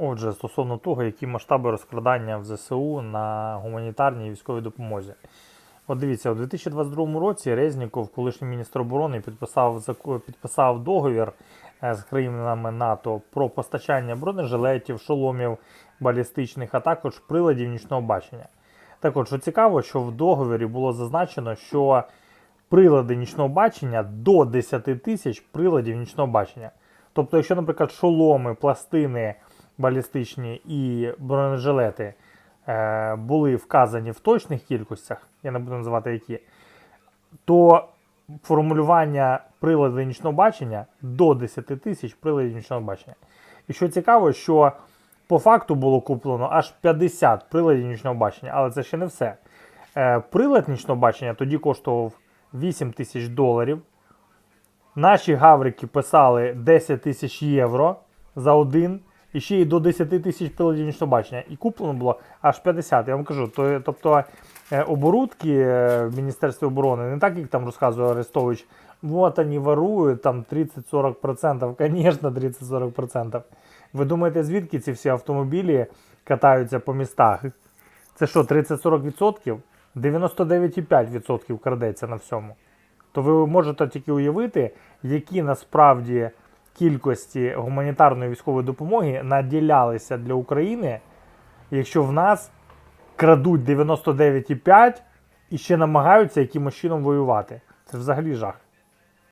Отже, стосовно того, які масштаби розкрадання в ЗСУ на гуманітарній військовій допомозі. От дивіться, у 2022 році Резніков, колишній міністр оборони, підписав, підписав договір е, з країнами НАТО про постачання бронежилетів, шоломів балістичних, а також приладів нічного бачення. Так от, що цікаво, що в договорі було зазначено, що прилади нічного бачення до 10 тисяч приладів нічного бачення. Тобто, якщо, наприклад, шоломи, пластини балістичні і бронежилети е, були вказані в точних кількостях, я не буду називати які, то формулювання прилади нічного бачення до 10 тисяч приладів нічного бачення. І що цікаво, що по факту було куплено аж 50 приладів нічного бачення, але це ще не все. Е, прилад нічного бачення тоді коштував 8 тисяч доларів. Наші гаврики писали 10 тисяч євро за один, і ще й до 10 тисяч приладів бачення. І куплено було аж 50. Я вам кажу, то, тобто е, оборудки е, в Міністерстві оборони, не так, як там розказує Арестович, вот вони ворують там 30-40%, звісно, 30-40%. Ви думаєте, звідки ці всі автомобілі катаються по містах? Це що, 30-40%? 99,5% крадеться на всьому. То ви можете тільки уявити, які насправді кількості гуманітарної військової допомоги наділялися для України, якщо в нас крадуть 99,5 і ще намагаються якимось чином воювати. Це взагалі жах.